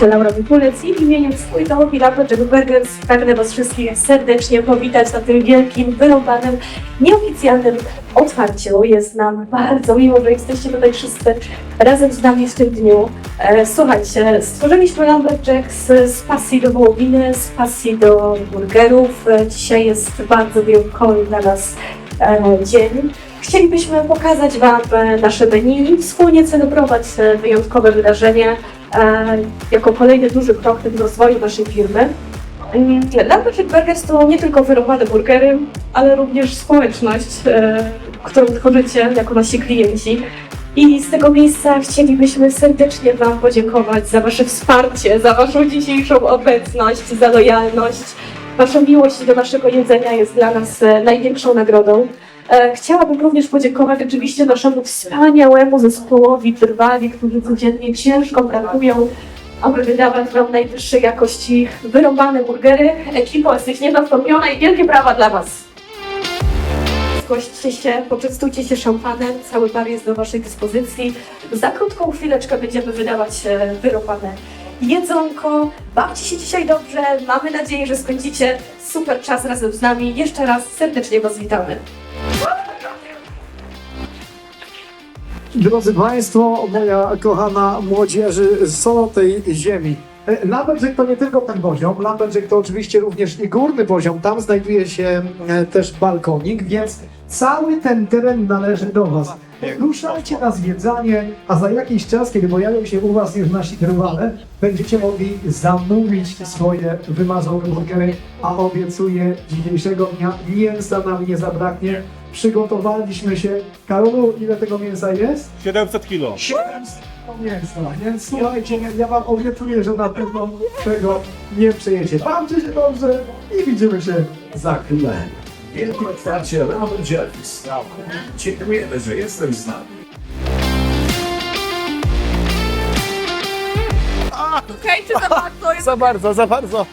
To Laura Mikulec i w imieniu swój domowi Lumberjack Burgers pragnę Was wszystkich serdecznie powitać na tym wielkim, wyrąbanym, nieoficjalnym otwarciu. Jest nam bardzo miło, że jesteście tutaj wszyscy razem z nami w tym dniu. E, Słuchajcie, stworzyliśmy Lumberjack z, z pasji do wołowiny, z pasji do burgerów. E, Dzisiaj jest bardzo wyjątkowy dla nas e, dzień. Chcielibyśmy pokazać Wam e, nasze menu i wspólnie celebrować e, wyjątkowe wydarzenie e, jako kolejny duży krok w rozwoju naszej firmy. Lumberjack Burgers to nie tylko wyrobane burgery, ale również społeczność, którą tworzycie jako nasi klienci. I z tego miejsca chcielibyśmy serdecznie Wam podziękować za Wasze wsparcie, za Waszą dzisiejszą obecność, za lojalność. Wasza miłość do naszego jedzenia jest dla nas największą nagrodą. E, Chciałabym również podziękować oczywiście naszemu wspaniałemu zespołowi trwali, którzy codziennie ciężko pracują, aby wydawać Wam najwyższej jakości wyrąbane burgery. Ekipo, jesteś niezastąpiona i wielkie brawa dla Was! Gośćcie się, poczęstujcie się szampanem, cały bar jest do Waszej dyspozycji. Za krótką chwileczkę będziemy wydawać e, wyrąbane jedzonko. Bawcie się dzisiaj dobrze, mamy nadzieję, że spędzicie super czas razem z nami. Jeszcze raz serdecznie Was witamy. Drodzy Państwo, moja kochana młodzieży z tej ziemi. E, Lumberjack to nie tylko ten poziom, Lumberjack to oczywiście również i górny poziom. Tam znajduje się e, też balkonik, więc cały ten teren należy do Was. Ruszajcie na zwiedzanie, a za jakiś czas, kiedy pojawią się u Was już nasi trwale, będziecie mogli zamówić swoje wymarzone burgery, a obiecuję dzisiejszego dnia mięsa nam nie zabraknie. Przygotowaliśmy się. Karolu, ile tego mięsa jest? 700 kilo. 700 mięsa, więc słuchajcie, ja- wam obiecuję, że na pewno tego nie przejecie. Bawcie się dobrze i widzimy się za chwilę. Wielkie otwarcie Robert Jarvis. Dziękujemy, że jesteś z nami. Za bardzo, za bardzo.